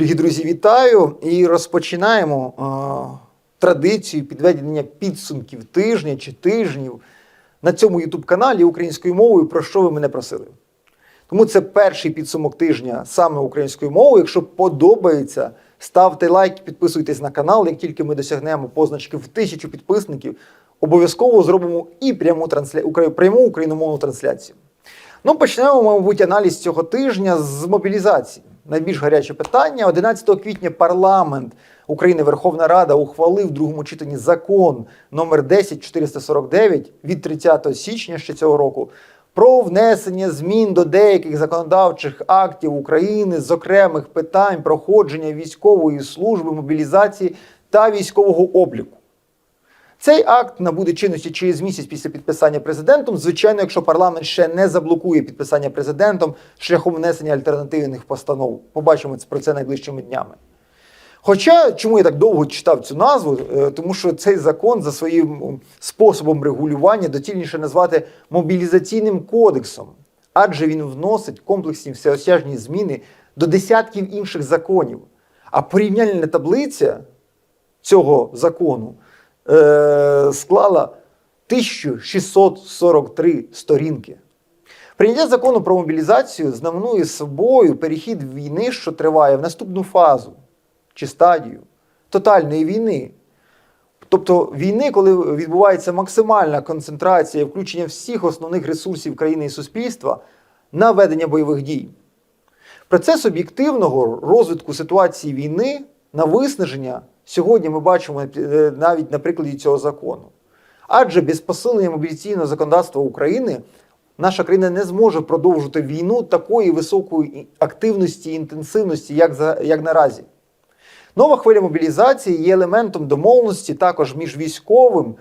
Дорогі друзі, вітаю і розпочинаємо е, традицію підведення підсумків тижня чи тижнів на цьому youtube каналі українською мовою, про що ви мене просили. Тому це перший підсумок тижня саме українською мовою. Якщо подобається, ставте лайк, підписуйтесь на канал. Як тільки ми досягнемо позначки в тисячу підписників, обов'язково зробимо і пряму, трансля... пряму україномовну трансляцію. Ну, почнемо, мабуть, аналіз цього тижня з мобілізації. Найбільш гаряче питання. 11 квітня парламент України Верховна Рада ухвалив в другому читанні закон номер 10449 від 30 січня ще цього року про внесення змін до деяких законодавчих актів України з окремих питань проходження військової служби, мобілізації та військового обліку. Цей акт набуде чинності через місяць після підписання президентом. Звичайно, якщо парламент ще не заблокує підписання президентом шляхом внесення альтернативних постанов. Побачимо про це найближчими днями. Хоча чому я так довго читав цю назву? Е, Тому що цей закон за своїм способом регулювання доцільніше назвати мобілізаційним кодексом, адже він вносить комплексні всеосяжні зміни до десятків інших законів. А порівняльна таблиця цього закону е, склала 1643 сторінки. Прийняття закону про мобілізацію знаменує собою перехід війни, що триває в наступну фазу чи стадію тотальної війни. Тобто війни, коли відбувається максимальна концентрація і включення всіх основних ресурсів країни і суспільства на ведення бойових дій. Процес об'єктивного розвитку ситуації війни на виснаження сьогодні ми бачимо е, навіть на прикладі цього закону. Адже без посилення мобілізаційного законодавства України наша країна не зможе продовжити війну такої високої активності і інтенсивності, як, за, як наразі. Нова хвиля мобілізації є елементом домовленості також між військовим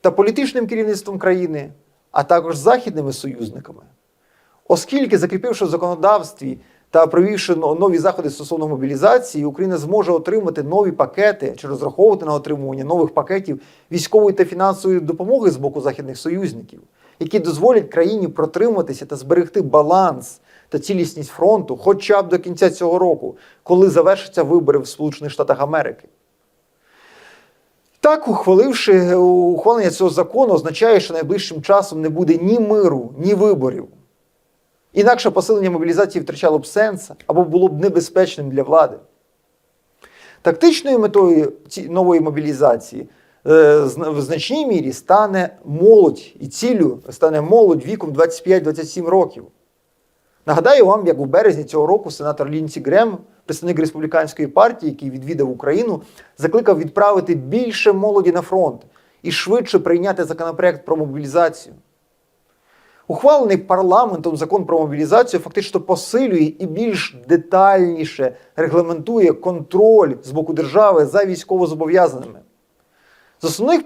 та політичним керівництвом країни, а також західними союзниками. Оскільки, закріпивши в законодавстві та провівши нові заходи стосовно мобілізації, Україна зможе отримати нові пакети чи розраховувати на отримування нових пакетів військової та фінансової допомоги з боку західних союзників, які дозволять країні протриматися та зберегти баланс та цілісність фронту хоча б до кінця цього року, коли завершаться вибори в Сполучених Штатах Америки. Так, ухваливши ухвалення цього закону, означає, що найближчим часом не буде ні миру, ні виборів. Інакше посилення мобілізації втрачало б сенс або було б небезпечним для влади. Тактичною метою нової мобілізації е, в значній мірі стане молодь і ціллю стане молодь віком 25-27 років. Нагадаю вам, як у березні цього року сенатор Лінсі Грем, представник республіканської партії, який відвідав Україну, закликав відправити більше молоді на фронт і швидше прийняти законопроект про мобілізацію. Ухвалений парламентом закон про мобілізацію фактично посилює і більш детальніше регламентує контроль з боку держави за військовозобов'язаними. З основних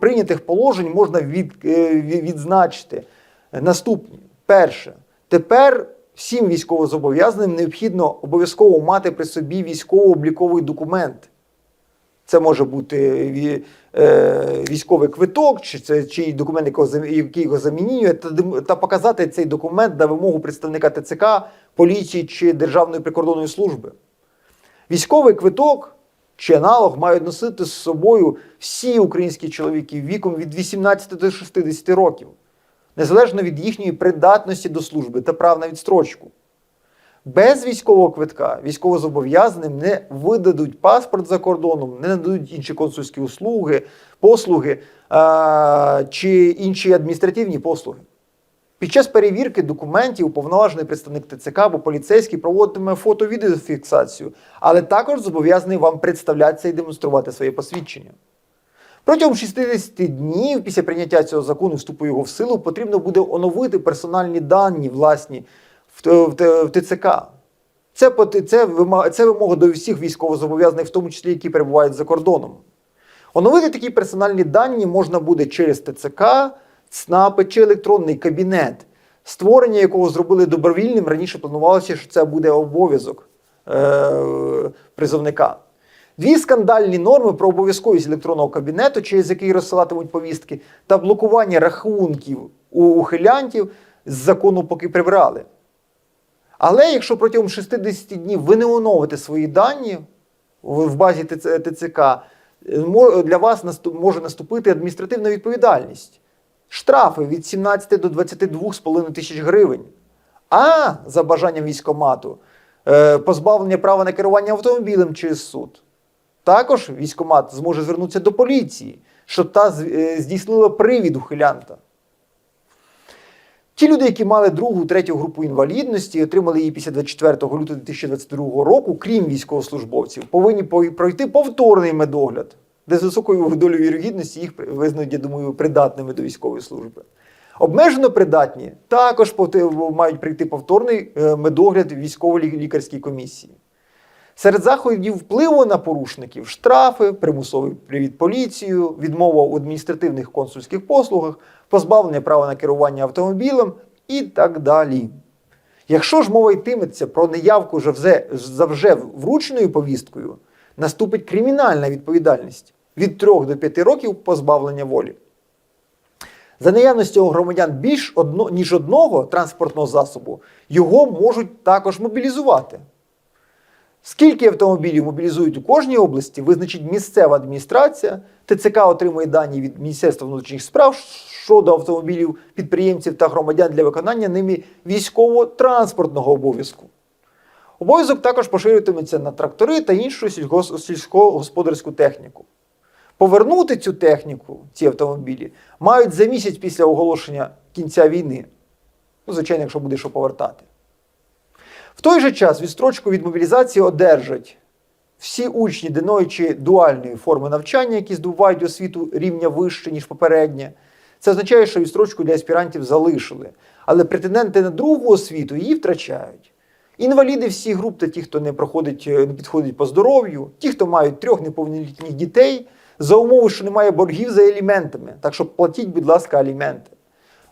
прийнятих положень можна від, е, відзначити наступні. Перше, тепер всім військовозобов'язаним необхідно обов'язково мати при собі військово-обліковий документ. Це може бути е, військовий квиток, чи це чи документ, якого який його замінює, та, та показати цей документ на вимогу представника ТЦК, поліції чи Державної прикордонної служби. Військовий квиток чи аналог мають носити з собою всі українські чоловіки віком від 18 до 60 років, незалежно від їхньої придатності до служби та прав на відстрочку. Без військового квитка військовозобов'язаним не видадуть паспорт за кордоном, не нададуть інші консульські услуги, послуги а, чи інші адміністративні послуги. Під час перевірки документів уповноважений представник ТЦК або поліцейський проводитиме фото-відеофіксацію, але також зобов'язаний вам представлятися і демонструвати своє посвідчення. Протягом 60 днів після прийняття цього закону, вступу його в силу, потрібно буде оновити персональні дані власні в, в, в ТЦК. Це, це, вимога, це вимога до всіх військовозобов'язаних, в тому числі які перебувають за кордоном. Оновити такі персональні дані можна буде через ТЦК, ЦНАПи чи електронний кабінет, створення якого зробили добровільним. Раніше планувалося, що це буде обов'язок е- призовника. Дві скандальні норми про обов'язковість електронного кабінету, через який розсилатимуть повістки, та блокування рахунків у ухилянтів з закону поки прибрали. Але якщо протягом 60 днів ви не оновите свої дані в базі ТЦК, е, для вас може наступити адміністративна відповідальність. Штрафи від 17 до 22,5 тисяч гривень. А за бажанням військомату е, позбавлення права на керування автомобілем через суд. Також військомат зможе звернутися до поліції, щоб та е, здійснила привід ухилянта. Ті люди, які мали другу, третю групу інвалідності і отримали її після 24 лютого 2022 року, крім військовослужбовців, повинні по- пройти повторний медогляд, де з високою долею вірогідності їх визнають, я думаю, придатними до військової служби. Обмежено придатні також мають прийти повторний е, медогляд військово-лікарській комісії. Серед заходів впливу на порушників штрафи, примусовий привід поліцію, відмова у адміністративних консульських послугах, позбавлення права на керування автомобілем і так далі. Якщо ж мова йтиметься про неявку за вже врученою повісткою, наступить кримінальна відповідальність від 3 до 5 років позбавлення волі. За наявністю у громадян більш одно, ніж одного транспортного засобу, його можуть також мобілізувати. Скільки автомобілів мобілізують у кожній області, визначить місцева адміністрація. ТЦК отримує дані від Міністерства внутрішніх справ щодо автомобілів підприємців та громадян для виконання ними військово-транспортного обов'язку. Обов'язок також поширюватиметься на трактори та іншу сільськогосподарську техніку. Повернути цю техніку, ці автомобілі, мають за місяць після оголошення кінця війни. Ну, звичайно, якщо буде що повертати. В той же час відстрочку від мобілізації одержать всі учні диної чи дуальної форми навчання, які здобувають освіту рівня вище, ніж попереднє. Це означає, що відстрочку для аспірантів залишили, але претенденти на другу освіту її втрачають. Інваліди всіх груп та ті, хто не проходить, е, не підходить по здоров'ю, ті, хто мають трьох неповнолітніх дітей, за умови, що немає боргів за аліментами. Так що платіть, будь ласка, аліменти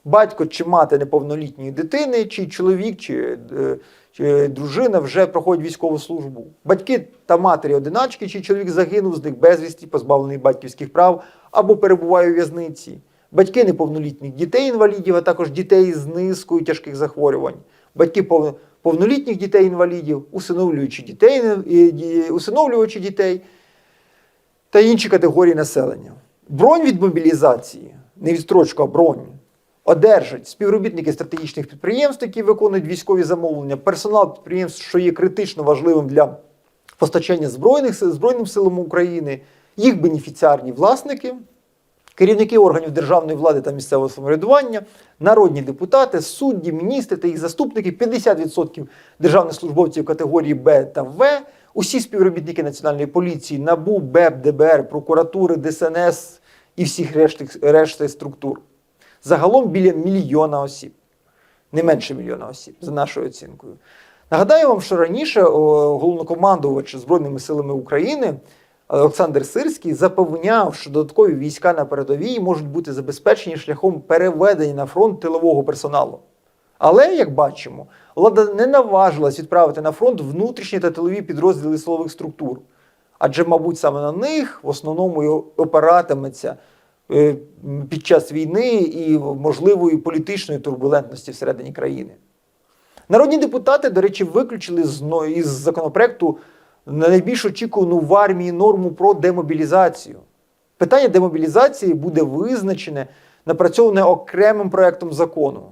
батько чи мати неповнолітньої дитини, чи чоловік, чи, е, чи дружина вже проходять військову службу. Батьки та матері одиначки, чи чоловік загинув з них безвісті, позбавлений батьківських прав або перебуває у в'язниці. Батьки неповнолітніх дітей-інвалідів, а також дітей з низкою тяжких захворювань. Батьки повнолітніх дітей-інвалідів, усиновлюючи дітей, е, усиновлювачі дітей та інші категорії населення. Бронь від мобілізації, не відстрочка, а бронь, одержать співробітники стратегічних підприємств, які виконують військові замовлення, персонал підприємств, що є критично важливим для постачання збройних Збройним силам України, їх бенефіціарні власники, керівники органів державної влади та місцевого самоврядування, народні депутати, судді, міністри та їх заступники, 50% державних службовців категорії Б та В, усі співробітники Національної поліції, НАБУ, БЕП, ДБР, прокуратури, ДСНС і всіх решти, решти структур. Загалом біля мільйона осіб, не менше мільйона осіб, за нашою оцінкою. Нагадаю вам, що раніше головнокомандувач Збройними силами України Олександр Сирський запевняв, що додаткові війська на передовій можуть бути забезпечені шляхом переведення на фронт тилового персоналу. Але, як бачимо, влада не наважилась відправити на фронт внутрішні та тилові підрозділи силових структур. Адже, мабуть, саме на них в основному і опиратиметься е, під час війни і можливої політичної турбулентності всередині країни. Народні депутати, до речі, виключили із законопроекту найбільш очікувану в армії норму про демобілізацію. Питання демобілізації буде визначене, напрацьоване окремим проектом закону.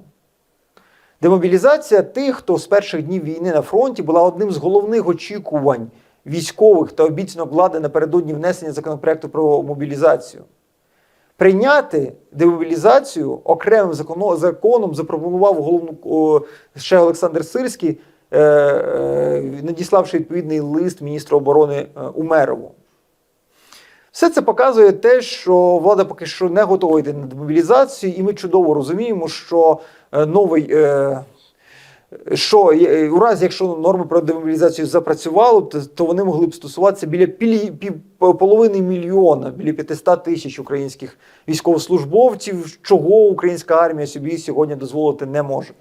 Демобілізація тих, хто з перших днів війни на фронті була одним з головних очікувань військових та обіцянок влади напередодні внесення законопроекту про мобілізацію. Прийняти демобілізацію окремим законо- законом запропонував головну ще Олександр Сирський, е, е, надіславши відповідний лист міністру оборони е, Умерову. Все це показує те, що влада поки що не готова йти на демобілізацію, і ми чудово розуміємо, що новий. Що у разі, якщо норми про демобілізацію запрацювали, то, то вони могли б стосуватися біля пілі, пів, половини мільйона, біля 500 тисяч українських військовослужбовців, чого українська армія собі сьогодні дозволити не може.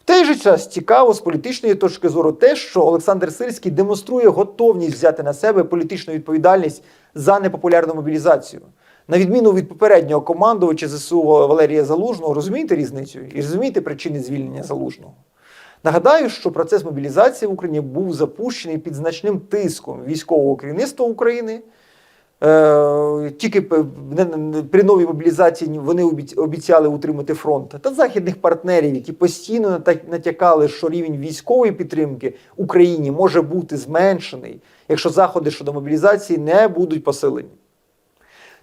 В той же час цікаво з політичної точки зору те, що Олександр Сирський демонструє готовність взяти на себе політичну відповідальність за непопулярну мобілізацію. На відміну від попереднього командувача ЗСУ Валерія Залужного, розумієте різницю? І розумієте причини звільнення Залужного? Нагадаю, що процес мобілізації в Україні був запущений під значним тиском військового керівництва України. Е, Тільки при новій мобілізації вони обіц- обіцяли утримати фронт та західних партнерів, які постійно натякали, що рівень військової підтримки Україні може бути зменшений, якщо заходи щодо мобілізації не будуть посилені.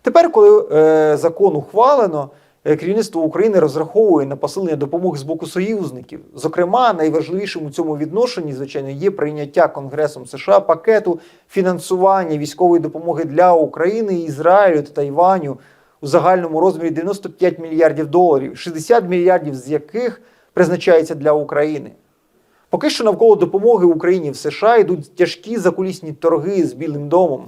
Тепер, коли е, закон ухвалено, е, керівництво України розраховує на посилення допомоги з боку союзників. Зокрема, найважливішим у цьому відношенні, звичайно, є прийняття Конгресом США пакету фінансування військової допомоги для України, Ізраїлю та Тайваню у загальному розмірі 95 мільярдів доларів, 60 мільярдів з яких призначається для України. Поки що навколо допомоги Україні в США йдуть тяжкі закулісні торги з Білим домом.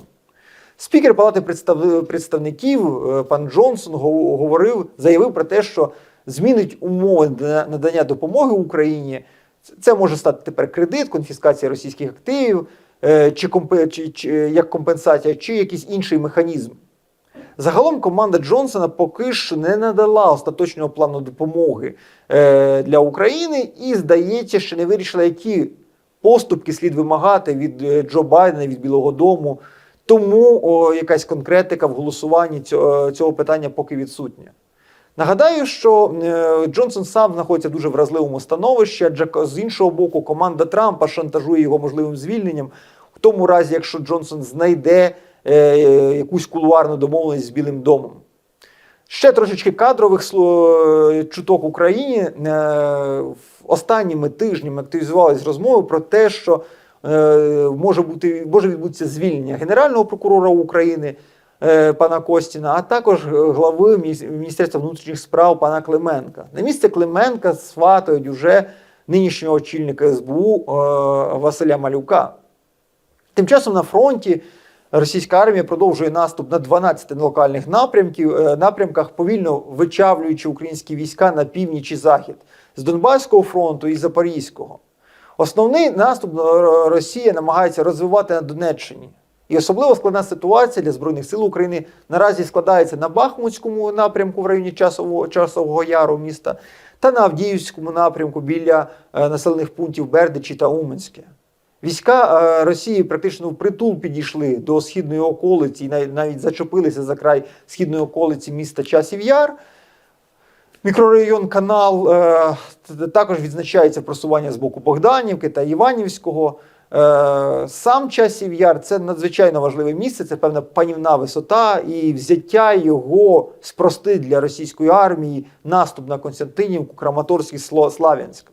Спікер Палати представ- представників е, пан Джонсон говорив, заявив про те, що змінить умови на- надання допомоги Україні. Це- може стати тепер кредит, конфіскація російських активів, е, чи, компе- чи, чи як компенсація, чи якийсь інший механізм. Загалом команда Джонсона поки що не надала остаточного плану допомоги е, для України і, здається, ще не вирішила, які поступки слід вимагати від Джо Байдена, від Білого Дому. Тому о, якась конкретика в голосуванні цього, цього питання поки відсутня. Нагадаю, що е, Джонсон сам знаходиться в дуже вразливому становищі, адже з іншого боку, команда Трампа шантажує його можливим звільненням, в тому разі, якщо Джонсон знайде е, якусь кулуарну домовленість з Білим домом. Ще трошечки кадрових чуток в Україні. Е, Останніми тижнями активізувалися розмови про те, що е, може бути може відбутися звільнення Генерального прокурора України е, пана Костіна, а також глави Міністерства внутрішніх справ пана Клименка. На місце Клименка сватають уже нинішнього очільника СБУ е, Василя Малюка. Тим часом на фронті російська армія продовжує наступ на 12 локальних напрямків, е, напрямках, повільно вичавлюючи українські війська на північ і захід з Донбаського фронту і Запорізького. Основний наступ е, Росія намагається розвивати на Донеччині. І особливо складна ситуація для Збройних сил України наразі складається на Бахмутському напрямку в районі Часового, Часового Яру міста та на Авдіївському напрямку біля е, населених пунктів Бердичі та Уманське. Війська е, Росії практично впритул підійшли до східної околиці і навіть зачепилися за край східної околиці міста Часів Яр. Мікрорайон Канал е, також відзначається просування з боку Богданівки та Іванівського. Е, сам Часів Яр це надзвичайно важливе місце, це певна панівна висота, і взяття його спростить для російської армії наступ на Константинівку, Краматорськ і Сло- Слав'янськ.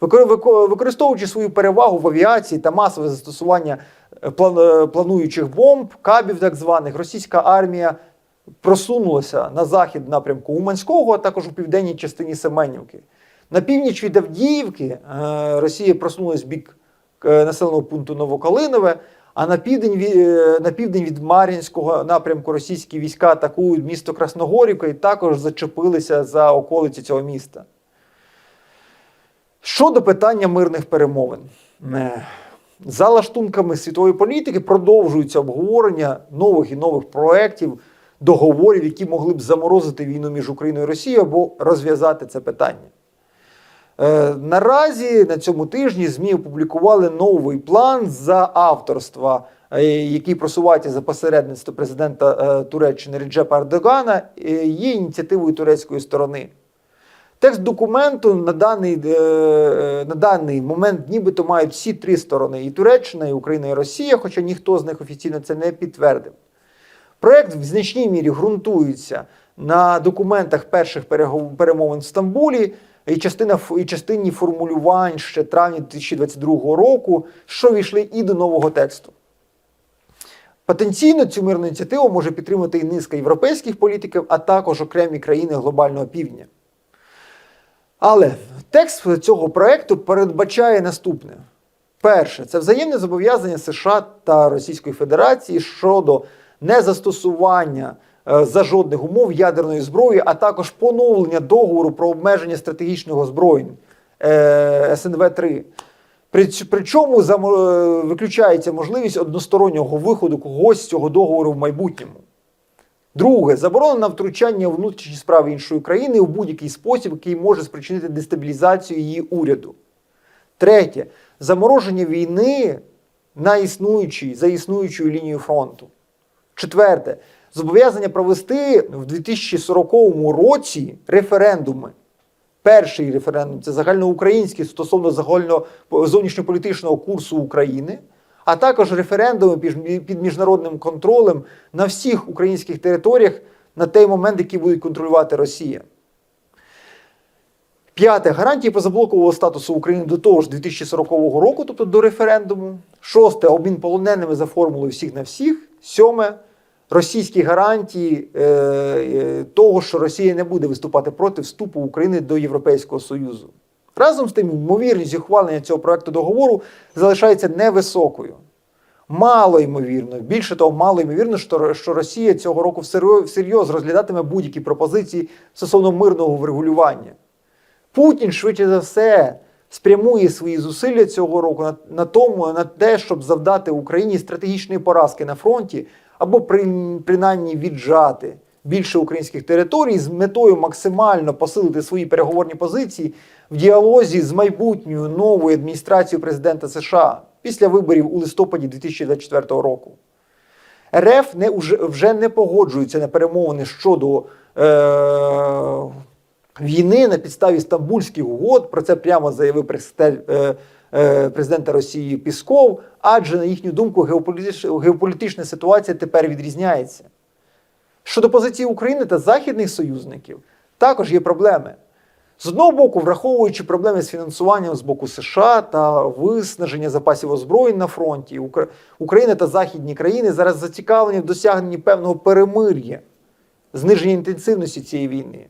Використовуючи свою перевагу в авіації та масове застосування е, плануючих бомб, кабів так званих, російська армія просунулася на захід напрямку Уманського, а також у південній частині Семенівки. На північ від Авдіївки е, Росія просунулася в бік е, населеного пункту Новокалинове, а на південь, е, на південь від Мар'їнського напрямку російські війська атакують місто Красногорівка і також зачепилися за околиці цього міста. Щодо питання мирних перемовин, за лаштунками світової політики продовжується обговорення нових і нових проєктів, договорів, які могли б заморозити війну між Україною і Росією або розв'язати це питання. Е, Наразі на цьому тижні ЗМІ опублікували новий план за авторства, е, який просувається за посередництво президента е, Туреччини Реджепа Ердогана, є ініціативою турецької сторони. Текст документу на даний, на даний момент нібито мають всі три сторони: і Туреччина, і Україна, і Росія, хоча ніхто з них офіційно це не підтвердив. Проект в значній мірі ґрунтується на документах перших перемовин в Стамбулі і, частина, і частині формулювань ще травня 2022 року, що війшли і до нового тексту. Потенційно цю мирну ініціативу може підтримати і низка європейських політиків, а також окремі країни глобального півдня. Але текст цього проекту передбачає наступне: перше, це взаємне зобов'язання США та Російської Федерації щодо незастосування е, за жодних умов ядерної зброї, а також поновлення договору про обмеження стратегічного озброєнь е, СНВ 3 Причому е, виключається можливість одностороннього виходу когось з цього договору в майбутньому. Друге, заборона на втручання у внутрішні справи іншої країни у будь-який спосіб, який може спричинити дестабілізацію її уряду. Третє замороження війни на існуючій, за існуючою лінією фронту. Четверте зобов'язання провести в 2040 році референдуми. Перший референдум це загальноукраїнський стосовно загально зовнішньополітичного курсу України, а також референдуми під міжнародним контролем на всіх українських територіях на той момент, який будуть контролювати Росія. П'яте гарантії позаблокового статусу України до того ж 2040 року, тобто до референдуму. Шосте обмін полоненими за формулою всіх на всіх. Сьоме російські гарантії е, е, того, що Росія не буде виступати проти вступу України до Європейського Союзу. Разом з тим, ймовірність ухвалення цього проекту договору залишається невисокою. Мало ймовірно, більше того, мало ймовірно, що, Росія цього року всерйоз розглядатиме будь-які пропозиції стосовно мирного врегулювання. Путін, швидше за все, спрямує свої зусилля цього року на, на тому, на те, щоб завдати Україні стратегічної поразки на фронті, або при, принаймні віджати більше українських територій з метою максимально посилити свої переговорні позиції в діалозі з майбутньою новою адміністрацією президента США після виборів у листопаді 2024 року. РФ не, вже не погоджується на перемовини щодо е, війни на підставі стамбульських угод. Про це прямо заявив президент, е, е, президента Росії Пісков, адже, на їхню думку, геополітична ситуація тепер відрізняється. Щодо позиції України та західних союзників, також є проблеми. З одного боку, враховуючи проблеми з фінансуванням з боку США та виснаження запасів озброєнь на фронті, Україна та західні країни зараз зацікавлені в досягненні певного перемир'я, зниження інтенсивності цієї війни.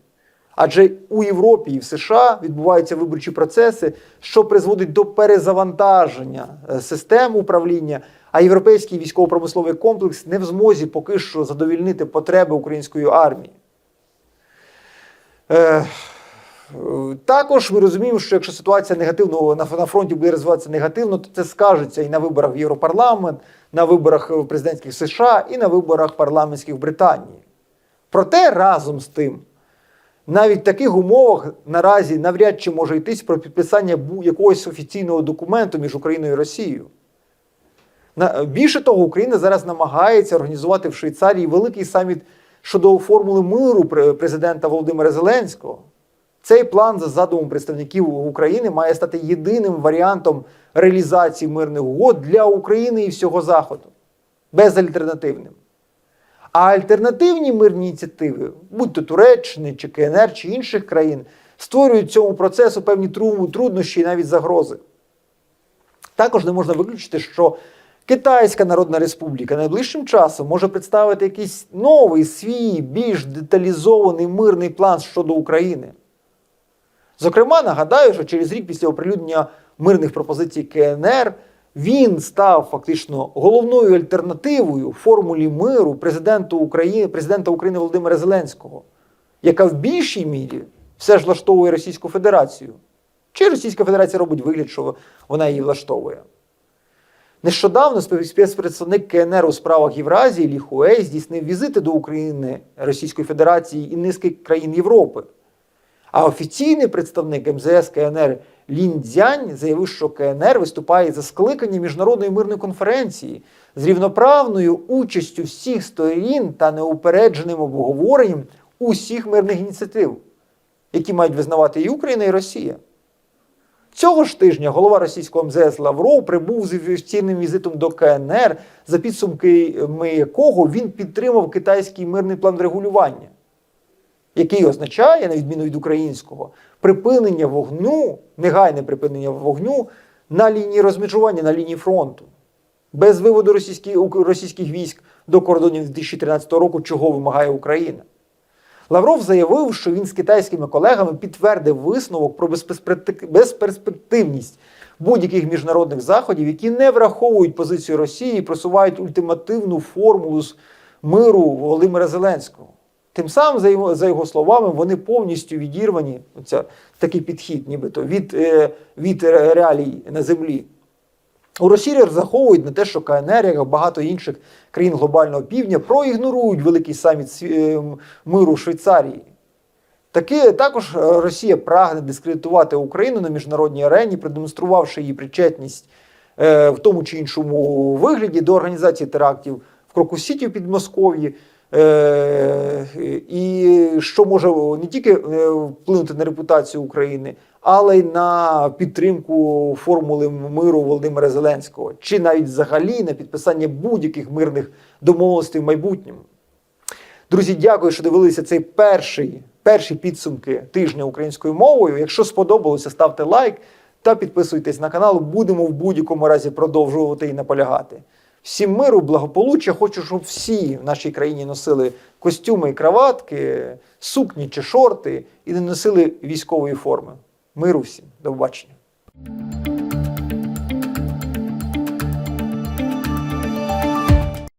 Адже у Європі і в США відбуваються виборчі процеси, що призводить до перезавантаження е, систем управління, а європейський військово-промисловий комплекс не в змозі поки що задовільнити потреби української армії. Е, також ми розуміємо, що якщо ситуація негативно на фронті буде розвиватися негативно, то це скажеться і на виборах в Європарламент, на виборах президентських США, і на виборах парламентських в Британії. Проте разом з тим, навіть в таких умовах наразі навряд чи може йтись про підписання якогось офіційного документу між Україною і Росією. Більше того, Україна зараз намагається організувати в Швейцарії великий саміт щодо формули миру президента Володимира Зеленського. Цей план, за задумом представників України, має стати єдиним варіантом реалізації мирних угод для України і всього Заходу, безальтернативним. А альтернативні мирні ініціативи, будь то Туреччини, чи КНР, чи інших країн, створюють цьому процесу певні труднощі і навіть загрози. Також не можна виключити, що Китайська Народна Республіка найближчим часом може представити якийсь новий свій, більш деталізований мирний план щодо України. Зокрема, нагадаю, що через рік після оприлюднення мирних пропозицій КНР він став фактично головною альтернативою формулі миру президенту України, президента України Володимира Зеленського, яка в більшій мірі все ж влаштовує Російську Федерацію. Чи Російська Федерація робить вигляд, що вона її влаштовує? Нещодавно спецпредставник КНР у справах Євразії Лі Хуей здійснив візити до України Російської Федерації і низки країн Європи. А офіційний представник МЗС КНР Лін Дзянь заявив, що КНР виступає за скликання міжнародної мирної конференції з рівноправною участю всіх сторін та неупередженим обговоренням усіх мирних ініціатив, які мають визнавати і Україна, і Росія. Цього ж тижня голова російського МЗС Лавров прибув з офіційним візитом до КНР, за підсумками якого він підтримав китайський мирний план регулювання який означає, на відміну від українського, припинення вогню, негайне припинення вогню на лінії розмежування, на лінії фронту, без виводу російських, російських військ до кордонів 2013 року, чого вимагає Україна. Лавров заявив, що він з китайськими колегами підтвердив висновок про безперспективність будь-яких міжнародних заходів, які не враховують позицію Росії і просувають ультимативну формулу з миру Володимира Зеленського. Тим самим, за його словами, вони повністю відірвані, оця, такий підхід, нібито від е, від реалій на землі. У Росії розраховують на те, що КНР, як багато інших країн глобального півдня, проігнорують великий саміт е, миру Швейцарії. Таки також Росія прагне дискредитувати Україну на міжнародній арені, продемонструвавши її причетність е, в тому чи іншому вигляді до організації терактів в Крокусіті в Підмосков'ї. Е, і що може не тільки е, вплинути на репутацію України, але й на підтримку формули миру Володимира Зеленського, чи навіть взагалі на підписання будь-яких мирних домовленостей в майбутньому. Друзі, дякую, що дивилися цей перший, перші підсумки тижня українською мовою. Якщо сподобалося, ставте лайк та підписуйтесь на канал. Будемо в будь-якому разі продовжувати і наполягати. Всім миру, благополуччя. Хочу, щоб всі в нашій країні носили костюми і краватки, сукні чи шорти і не носили військової форми. Миру всім, до побачення.